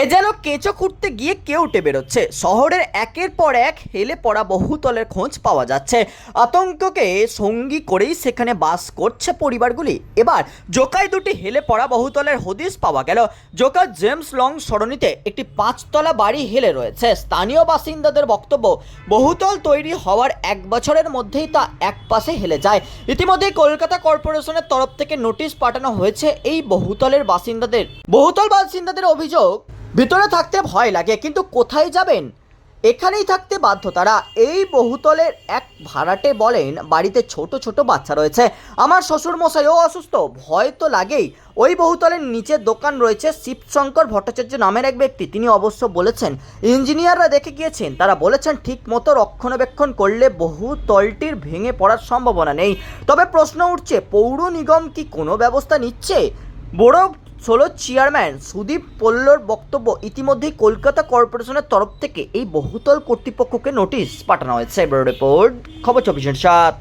এ যেন কেঁচো খুঁড়তে গিয়ে কেউ উঠে বেরোচ্ছে। শহরের একের পর এক হেলে পড়া বহুতলের খোঁজ পাওয়া যাচ্ছে। আতঙ্ককে সঙ্গী করেই সেখানে বাস করছে পরিবারগুলি। এবার জোকায় দুটি হেলে পড়া বহুতলের হদিস পাওয়া গেল। জোকা জেমস লং সরণিতে একটি পাঁচতলা বাড়ি হেলে রয়েছে। স্থানীয় বাসিন্দাদের বক্তব্য, বহুতল তৈরি হওয়ার এক বছরের মধ্যেই তা এক পাশে হেলে যায়। ইতিমধ্যেই কলকাতা কর্পোরেশনের তরফ থেকে নোটিশ পাঠানো হয়েছে এই বহুতলের বাসিন্দাদের। বহুতল বাসিন্দাদের অভিযোগ ভিতরে থাকতে ভয় লাগে, কিন্তু কোথায় যাবেন? এখানেই থাকতে বাধ্য তারা। এই বহুতলের এক ভাড়াটে বলেন, বাড়িতে ছোট ছোট বাচ্চা রয়েছে। আমার শ্বশুর মশাইও অসুস্থ, ভয় তো লাগেই। ওই বহুতলের নিচে দোকান রয়েছে শিবশঙ্কর ভট্টাচার্য নামের এক ব্যক্তি। তিনি অবশ্য বলেছেন, ইঞ্জিনিয়াররা দেখে গিয়েছেন, তারা বলেছেন ঠিক মতো রক্ষণাবেক্ষণ করলে বহুতলটির ভেঙে পড়ার সম্ভাবনা নেই। তবে প্রশ্ন উঠছে, পৌর নিগম কি কোনো ব্যবস্থা নিচ্ছে? বড় ষোলো চেয়ারম্যান সুদীপ পল্লর বক্তব্য ইতিমধ্যেই কলকাতা কর্পোরেশনের তরফ থেকে এই বহুতল কর্তৃপক্ষকে নোটিশ পাঠানো হয়েছে। রিপোর্ট, খবর চব্বিশ সাত।